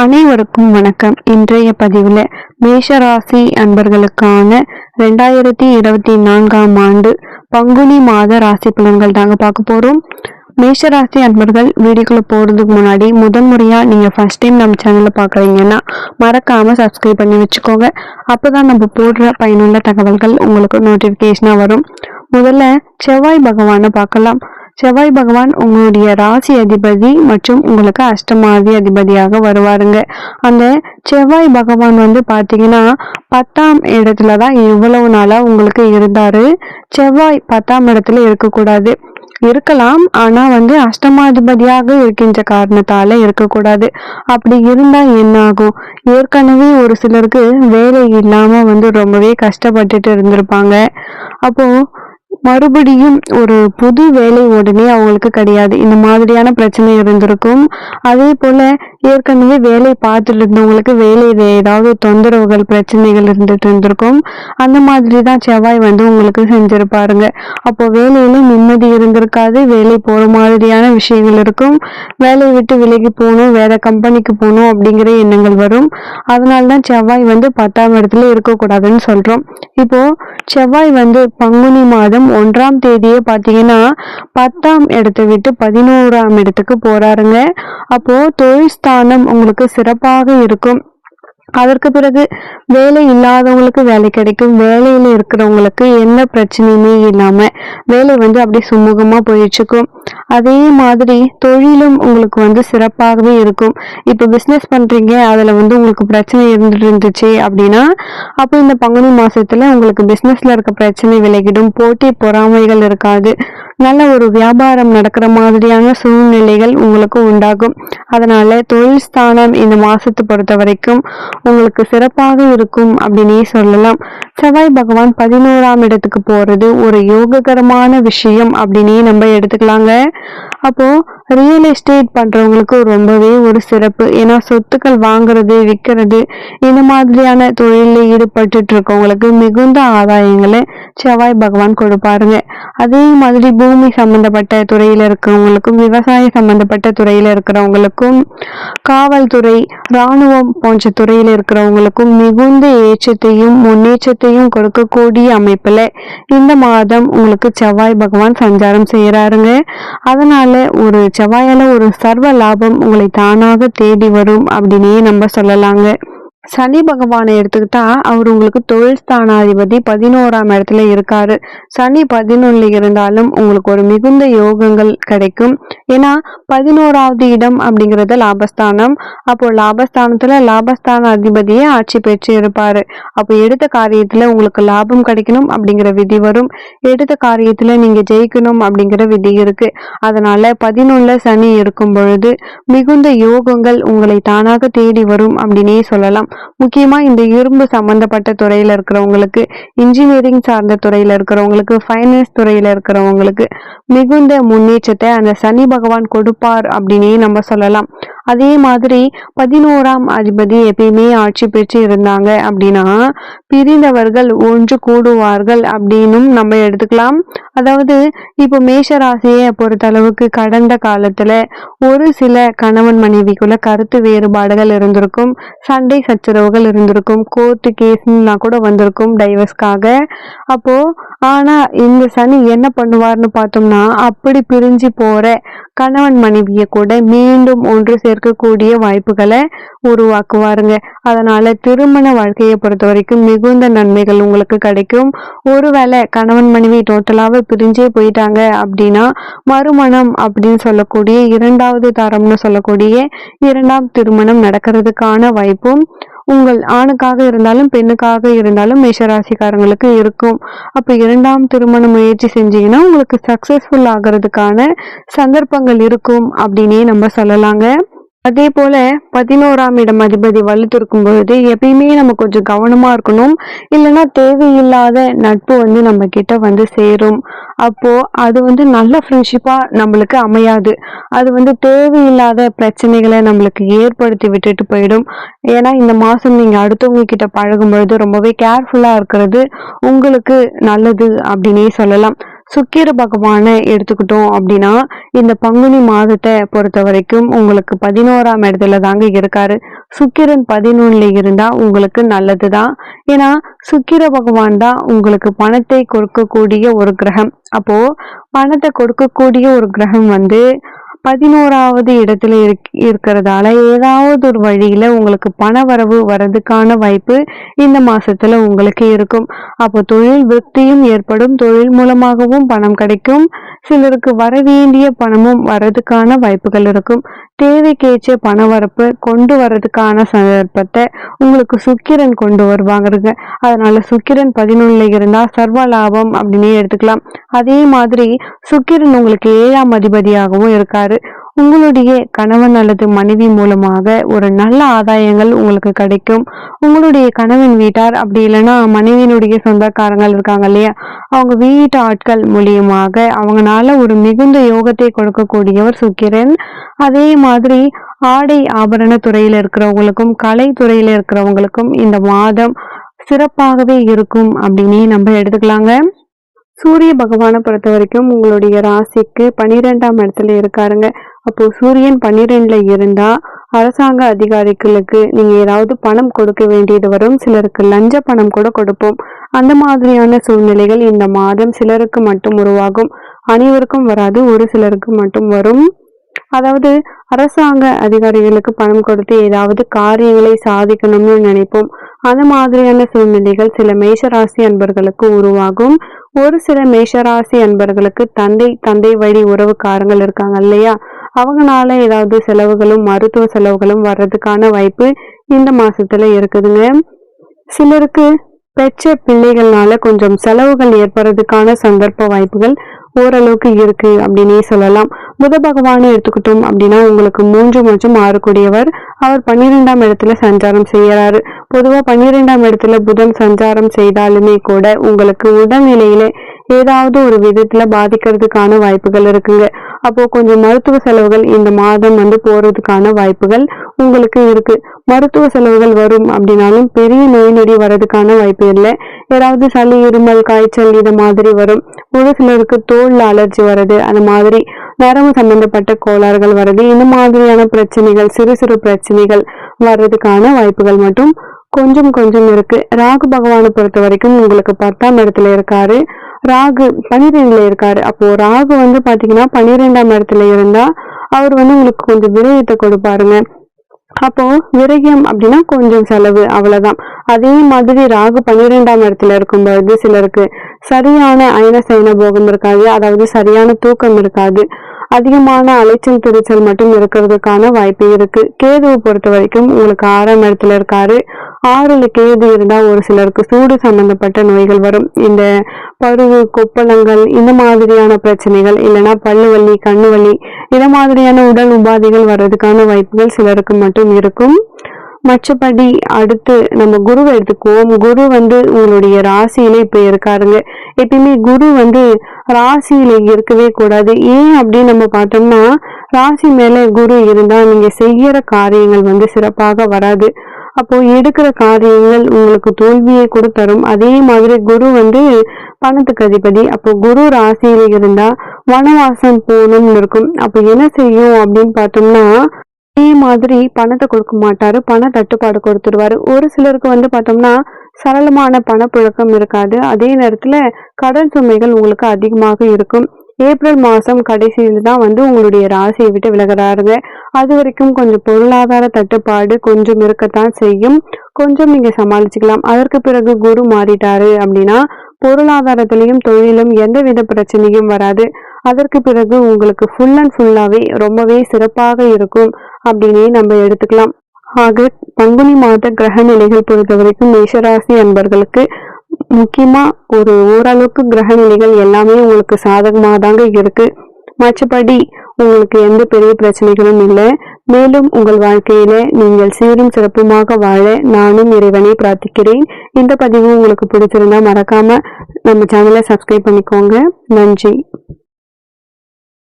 அனைவருக்கும் வணக்கம். இன்றைய பதிவில் மேஷராசி அன்பர்களுக்கான ரெண்டாயிரத்தி இருபத்தி நான்காம் ஆண்டு பங்குனி மாத ராசி பலன்கள் தாங்க பார்க்க போகிறோம் மேஷராசி அன்பர்கள் வீடியோக்குள்ள போறதுக்கு முன்னாடி முதன் முறையா நீங்க ஃபர்ஸ்ட் டைம் நம்ம சேனலில் பாக்குறீங்கன்னா மறக்காம சப்ஸ்கிரைப் பண்ணி வச்சுக்கோங்க. அப்பதான் நம்ம போடுற பயனுள்ள தகவல்கள் உங்களுக்கு நோட்டிஃபிகேஷனாக வரும். முதல்ல செவ்வாய் பகவானை பார்க்கலாம். செவ்வாய் பகவான் உங்களுடைய ராசி அதிபதி மற்றும் உங்களுக்கு அஷ்டமாதி அதிபதியாக வருவாருங்க. அந்த செவ்வாய் பகவான் வந்து பார்த்தீங்கன்னா பத்தாம் இடத்துல தான் இவ்வளவு நாளாக உங்களுக்கு இருந்தார். செவ்வாய் பத்தாம் இடத்துல இருக்கக்கூடாது. இருக்கலாம். ஆனா வந்து அஷ்டமாதிபதியாக இருக்கின்ற காரணத்தால இருக்கக்கூடாது. அப்படி இருந்தா என்ன ஆகும் ஏற்கனவே ஒரு சிலருக்கு வேலை இல்லாம வந்து ரொம்பவே கஷ்டப்பட்டுட்டு இருந்திருப்பாங்க. அப்போ மறுபடியும் ஒரு புது வேலை உடனே அவங்களுக்கு கிடையாது. இந்த மாதிரியான பிரச்சனை இருந்திருக்கும். அதே போல ஏற்கனவே வேலை பார்த்துட்டு இருந்தவங்களுக்கு வேலையில ஏதாவது தொந்தரவுகள் பிரச்சனைகள் இருந்துட்டு இருந்திருக்கும். அந்த மாதிரி தான் செவ்வாய் வந்து உங்களுக்கு செஞ்சிருப்பாருங்க. அப்போ வேலையில நிம்மதி இருந்திருக்காது. வேலை போற மாதிரியான விஷயங்கள் இருக்கும். வேலையை விட்டு விலகி போகணும் வேற கம்பெனிக்கு போகணும் அப்படிங்கிற எண்ணங்கள் வரும். அதனால தான் செவ்வாய் வந்து பத்தாம் இடத்துல இருக்கக்கூடாதுன்னு சொல்றோம். இப்போ செவ்வாய் வந்து பங்குனி மாதம் ஒன்றாம் தேதியே பார்த்தீங்கன்னா பத்தாம் இடத்தை விட்டு பதினோராம் இடத்துக்கு போறாருங்க. அப்போ தொழில் ஸ்தானம் உங்களுக்கு சிறப்பாக இருக்கும். அதற்கு பிறகு வேலை இல்லாதவங்களுக்கு வேலை கிடைக்கும். வேலையில இருக்கிறவங்களுக்கு எந்த பிரச்சனையுமே இல்லாம வேலை வந்து அப்படியே சுமூகமா போயிடுச்சுக்கும் அதே மாதிரி தொழிலும் உங்களுக்கு வந்து சிறப்பாகவே இருக்கும். இப்போ பிசினஸ் பண்றீங்க அதுல வந்து உங்களுக்கு பிரச்சனை இருந்துட்டு இருந்துச்சு அப்படின்னா அப்போ இந்த பங்குனி மாசத்துல உங்களுக்கு பிசினஸ்ல இருக்க பிரச்சனை விலகிடும். போட்டி பொறாமைகள் இருக்காது. நல்ல ஒரு வியாபாரம் நடக்கிற மாதிரியான சூழ்நிலைகள் உங்களுக்கு உண்டாகும். அதனால தொழில் ஸ்தானம் இந்த மாசத்தை பொறுத்த வரைக்கும் உங்களுக்கு சிறப்பாக இருக்கும் அப்படின்னே சொல்லலாம். செவ்வாய் பகவான் பதினோராம் இடத்துக்கு போறது ஒரு யோககரமான விஷயம் அப்படின்னே நம்ம எடுத்துக்கலாங்க. அப்போ ரியல் எஸ்டேட் பண்ணுறவங்களுக்கு ரொம்பவே ஒரு சிறப்பு. ஏன்னா சொத்துக்கள் வாங்குறது விற்கிறது இந்த மாதிரியான தொழிலில் ஈடுபட்டு இருக்கவங்களுக்கு மிகுந்த ஆதாயங்களை செவ்வாய் பகவான் கொடுப்பாருங்க. அதே மாதிரி பூமி சம்பந்தப்பட்ட துறையில் இருக்கிறவங்களுக்கும் விவசாய சம்பந்தப்பட்ட துறையில் இருக்கிறவங்களுக்கும் காவல்துறை ராணுவம் போன்ற துறையில் இருக்கிறவங்களுக்கும் மிகுந்த ஏற்றத்தையும் முன்னேற்றத்தையும் கொடுக்கக்கூடிய அமைப்பில் இந்த மாதம் உங்களுக்கு செவ்வாய் பகவான் சஞ்சாரம் செய்கிறாருங்க அதனால ஒரு செவ்வாயால ஒரு சர்வ லாபம் உங்களை தானாக தேடி வரும் அப்படின்னே நம்ம சொல்லலாங்க. சனி பகவானை எடுத்துக்கிட்டா அவர் உங்களுக்கு தொழில் ஸ்தானாதிபதி பதினோராம் இடத்துல இருக்காரு. சனி பதினொன்னுல இருந்தாலும் உங்களுக்கு ஒரு மிகுந்த யோகங்கள் கிடைக்கும். ஏன்னா பதினோராவது இடம் அப்படிங்கிறது லாபஸ்தானம். அப்போ லாபஸ்தானத்துல லாபஸ்தான அதிபதியே ஆட்சி பெற்று இருப்பாரு. அப்போ எடுத்த காரியத்துல உங்களுக்கு லாபம் கிடைக்கணும் அப்படிங்கிற விதி வரும். எடுத்த காரியத்துல நீங்க ஜெயிக்கணும் அப்படிங்கிற விதி இருக்கு. அதனால பதினொன்னுல சனி இருக்கும் பொழுது மிகுந்த யோகங்கள் உங்களை தானாக தேடி வரும் அப்படின்னே சொல்லலாம். முக்கியமா இந்த இரும்பு சம்பந்தப்பட்ட துறையில இருக்கிறவங்களுக்கு இன்ஜினியரிங் சார்ந்த துறையில இருக்கிறவங்களுக்கு ஃபைனான்ஸ் துறையில இருக்கிறவங்களுக்கு மிகுந்த முன்னேற்றத்தை அந்த சனி பகவான் கொடுப்பார் அப்படின்னே நம்ம சொல்லலாம். அதே மாதிரி பதினோராம் அதிபதி எப்பயுமே ஆட்சி பெற்று இருந்தாங்க அப்படின்னா பிரிந்தவர்கள் ஒன்று கூடுவார்கள் அப்படின்னும் நம்ம எடுத்துக்கலாம். அதாவது இப்போ மேஷ ராசியை பொறுத்தளவுக்கு கடந்த காலத்துல ஒரு சில கணவன் மனைவிக்குள்ள கருத்து வேறுபாடுகள் இருந்திருக்கும். சண்டை சச்சரவுகள் இருந்திருக்கும். கோர்ட்டு கேஸ்லாம் கூட வந்திருக்கும் டைவர்ஸ்க்காக அப்போ ஆனா இந்த சனி என்ன பண்ணுவார்னு பார்த்தோம்னா அப்படி பிரிஞ்சு போற கணவன் மனைவியை கூட மீண்டும் ஒன்று சேர்க்கக்கூடிய வாய்ப்புகளை உருவாக்குவாருங்க. அதனால திருமண வாழ்க்கையை பொறுத்த வரைக்கும் மிகுந்த நன்மைகள் உங்களுக்கு கிடைக்கும். ஒருவேளை கணவன் மனைவி டோட்டலாவே பிரிஞ்சே போயிட்டாங்க அப்படின்னா மறுமணம் அப்படின்னு சொல்லக்கூடிய இரண்டாவது தரம்னு சொல்லக்கூடிய இரண்டாம் திருமணம் நடக்கிறதுக்கான வாய்ப்பும் உங்கள் ஆணுக்காக இருந்தாலும் பெண்ணுக்காக இருந்தாலும் மேஷராசிக்காரங்களுக்கு இருக்கும். அப்போ இரண்டாம் திருமண முயற்சி செஞ்சீங்கன்னா உங்களுக்கு சக்சஸ்ஃபுல் ஆகிறதுக்கான சந்தர்ப்பங்கள் இருக்கும் அப்படின்னே நம்ம சொல்லலாங்க. அதே போல பதினோராம் இடம் அதிபதி வலுத்திருக்கும் பொழுது எப்பயுமே நம்ம கொஞ்சம் கவனமா இருக்கணும். இல்லைன்னா தேவையில்லாத நட்பு வந்து நம்ம கிட்ட வந்து சேரும். அப்போ அது வந்து நல்ல ஃப்ரெண்ட்ஷிப்பா நம்மளுக்கு அமையாது. அது வந்து தேவையில்லாத பிரச்சனைகளை நம்மளுக்கு ஏற்படுத்தி விட்டுட்டு போயிடும். ஏன்னா இந்த மாசம் நீங்க அடுத்தவங்க கிட்ட பழகும் பொழுது ரொம்பவே கேர்ஃபுல்லா இருக்கிறது உங்களுக்கு நல்லது அப்படின்னே சொல்லலாம். சுக்கிர பகவானை எடுத்துக்கிட்டோம் அப்படின்னா இந்த பங்குனி மாதத்தை பொறுத்த வரைக்கும் உங்களுக்கு பதினோராம் இடத்துல தாங்க இருக்காரு. சுக்கிரன் பதினொன்னுல இருந்தா உங்களுக்கு நல்லது தான். ஏன்னா சுக்கிர பகவான் தான் உங்களுக்கு பணத்தை கொடுக்கக்கூடிய ஒரு கிரகம். அப்போ பணத்தை கொடுக்கக்கூடிய ஒரு கிரகம் வந்து பதினோராவது இடத்துல இருக் இருக்கிறதால ஏதாவது ஒரு வழியில உங்களுக்கு பண வரவு வர்றதுக்கான வாய்ப்பு இந்த மாசத்துல உங்களுக்கு இருக்கும். அப்போ தொழில் விருத்தியும் ஏற்படும். தொழில் மூலமாகவும் பணம் கிடைக்கும். சிலருக்கு வர வேண்டிய பணமும் வர்றதுக்கான வாய்ப்புகள் இருக்கும். தேவைக்கேச்ச பண வரப்பு கொண்டு வர்றதுக்கான சந்தர்ப்பத்தை உங்களுக்கு சுக்கிரன் கொண்டு வருவாங்க அதனால சுக்கிரன் பதினொன்னுல இருந்தா சர்வ லாபம் அப்படின்னு எடுத்துக்கலாம். அதே மாதிரி சுக்கிரன் உங்களுக்கு ஏழாம் அதிபதியாகவும் இருக்காரு. உங்களுடைய கணவன் அல்லது மனைவி மூலமாக ஒரு நல்ல ஆதாயங்கள் உங்களுக்கு கிடைக்கும். உங்களுடைய கணவன் வீட்டார் அப்படி இல்லைன்னா மனைவியினுடைய சொந்தக்காரங்கள் இருக்காங்க இல்லையா? அவங்க வீட்டு ஆட்கள் மூலியமாக அவங்களால ஒரு மிகுந்த யோகத்தை கொடுக்கக்கூடியவர் சுக்கிரன். அதே மாதிரி ஆடை ஆபரண துறையில இருக்கிறவங்களுக்கும் கலை துறையில இருக்கிறவங்களுக்கும் இந்த மாதம் சிறப்பாகவே இருக்கும் அப்படின்னே நம்ம எடுத்துக்கலாங்க. சூரிய பகவானை பொறுத்த வரைக்கும் உங்களுடைய ராசிக்கு பனிரெண்டாம் இடத்துல இருக்காருங்க. அப்போ சூரியன் பன்னிரெண்டுல இருந்தா அரசாங்க அதிகாரிகளுக்கு நீங்க ஏதாவது பணம் கொடுக்க வேண்டியது வரும். சிலருக்கு லஞ்ச பணம் கூட கொடுப்போம். அந்த மாதிரியான சூழ்நிலைகள் இந்த மாதம் சிலருக்கு மட்டும் உருவாகும். அனைவருக்கும் வராது ஒரு சிலருக்கு மட்டும் வரும். அதாவது அரசாங்க அதிகாரிகளுக்கு பணம் கொடுத்து ஏதாவது காரியங்களை சாதிக்கணும்னு நினைப்போம். அந்த மாதிரியான சூழ்நிலைகள் சில மேஷராசி அன்பர்களுக்கு உருவாகும். ஒரு சில மேஷராசி அன்பர்களுக்கு தந்தை தந்தை வழி உறவுக்காரங்கள் இருக்காங்க இல்லையா? அவங்களால ஏதாவது செலவுகளும் மருத்துவ செலவுகளும் வர்றதுக்கான வாய்ப்பு இந்த மாசத்துல இருக்குதுங்க. சிலருக்கு பெற்ற பிள்ளைகள்னால கொஞ்சம் செலவுகள் ஏற்படுறதுக்கான சந்தர்ப்ப வாய்ப்புகள் ஓரளவுக்கு இருக்கு அப்படின்னே சொல்லலாம். புத பகவானை எடுத்துக்கிட்டோம் அப்படின்னா உங்களுக்கு மூன்று மற்றும் ஆறு கூடியவர் அவர் பன்னிரெண்டாம் இடத்துல சஞ்சாரம் செய்யறாரு. பொதுவா பன்னிரெண்டாம் இடத்துல புதன் சஞ்சாரம் செய்தாலுமே கூட உங்களுக்கு உடல்நிலையில ஏதாவது ஒரு விதத்துல பாதிக்கிறதுக்கான வாய்ப்புகள் இருக்குங்க. அப்போ கொஞ்சம் மருத்துவ செலவுகள் இந்த மாதம் வந்து போறதுக்கான வாய்ப்புகள் உங்களுக்கு இருக்கு. மருத்துவ செலவுகள் வரும் அப்படின்னாலும் பெரிய நோய் நொடி வர்றதுக்கான வாய்ப்பு இல்லை. ஏதாவது சளி இருமல் காய்ச்சல் இது மாதிரி வரும். ஒரு சிலருக்கு தோல் அலர்ஜி வர்றது அந்த மாதிரி நரம்பு சம்பந்தப்பட்ட கோளாறுகள் வர்றது இந்த மாதிரியான பிரச்சனைகள் சிறு சிறு பிரச்சனைகள் வர்றதுக்கான வாய்ப்புகள் மட்டும் கொஞ்சம் கொஞ்சம் இருக்கு. ராகு பகவானை பொறுத்த வரைக்கும் உங்களுக்கு பத்தாம் இடத்துல இருக்காரு. ராகு பனிரெண்டுல இருக்காரு. அப்போ ராகு வந்து பாத்தீங்கன்னா பனிரெண்டாம் இடத்துல இருந்தா அவர் வந்து உங்களுக்கு கொஞ்சம் விரயத்தை கொடுப்பாருங்க. அப்போ விரயம் அப்படின்னா கொஞ்சம் செலவு அவ்வளவுதான். அதே மாதிரி ராகு பன்னிரெண்டாம் இடத்துல இருக்கும்போது சிலருக்கு சரியான அயன சயன போகம் இருக்காது. அதாவது சரியான தூக்கம் இருக்காது. அதிகமான அலைச்சல் திருச்சல் மட்டும் இருக்கிறதுக்கான வாய்ப்பு இருக்கு. கேதுவை பொறுத்த வரைக்கும் உங்களுக்கு ஆறாம் இடத்துல இருக்காரு. ஆறுல கேது இருந்தா ஒரு சிலருக்கு சூடு சம்பந்தப்பட்ட நோய்கள் வரும். இந்த பருவு கொப்பளங்கள் இந்த மாதிரியான பிரச்சனைகள் இல்லைன்னா பல்லு வலி கண்ணு வலி இந்த மாதிரியான உடல் உபாதைகள் வர்றதுக்கான வாய்ப்புகள் சிலருக்கு மட்டும் இருக்கும். மற்றபடி அடுத்து நம்ம குருவை எடுத்துக்குவோம். குரு வந்து உங்களுடைய ராசியில இப்ப இருக்காருங்க. எப்பயுமே குரு வந்து ராசியில இருக்கவே கூடாது. ஏன் அப்படின்னு நம்ம பார்த்தோம்னா ராசி மேல குரு இருந்தா நீங்க செய்யற காரியங்கள் வந்து சிறப்பாக வராது. அப்போ எடுக்கிற காரியங்கள் உங்களுக்கு தோல்வியை கூட தரும். அதே மாதிரி குரு வந்து பணத்துக்கு அதிபதி. அப்போ குரு ராசியில இருந்தா வனவாசம் போகணும்னு இருக்கும். அப்போ என்ன செய்யும் அப்படின்னு பார்த்தோம்னா அதே மாதிரி பணத்தை கொடுக்க மாட்டாரு பண தட்டுப்பாடு கொடுத்துருவாரு. ஒரு சிலருக்கு வந்து பார்த்தோம்னா சரளமான பணப்புழக்கம் இருக்காது. அதே நேரத்துல கடன் சுமைகள் உங்களுக்கு அதிகமாக இருக்கும். ஏப்ரல் மாதம் கடைசியில் தான் வந்து உங்களுடைய ராசியை விட்டு விலகிறாருங்க. அது வரைக்கும் கொஞ்சம் பொருளாதார தட்டுப்பாடு கொஞ்சம் இருக்கத்தான் செய்யும். கொஞ்சம் நீங்க சமாளிச்சுக்கலாம். அதற்கு பிறகு குரு மாறிட்டாரு அப்படின்னா பொருளாதாரத்திலையும் தொழிலும் எந்தவித பிரச்சனையும் வராது. அதற்கு பிறகு உங்களுக்கு ஃபுல் அண்ட் ஃபுல்லாகவே ரொம்பவே சிறப்பாக இருக்கும். அப்படின்னே நம்ம எடுத்துக்கலாம். ஆக பங்குனி மாத கிரக நிலைகள் பொறுத்த வரைக்கும் மேஷராசி அன்பர்களுக்கு முக்கியமா ஒரு ஓரளவுக்கு கிரக நிலைகள் எல்லாமே உங்களுக்கு சாதகமாக தாங்க இருக்கு. மற்றபடி உங்களுக்கு எந்த பெரிய பிரச்சனைகளும் இல்லை. மேலும் உங்கள் வாழ்க்கையில நீங்கள் சீரும் சிறப்புமாக வாழ நானும் இறைவனை பிரார்த்திக்கிறேன். இந்த பதிவு உங்களுக்கு பிடிச்சிருந்தா மறக்காம நம்ம சேனலை சப்ஸ்கிரைப் பண்ணிக்கோங்க. நன்றி.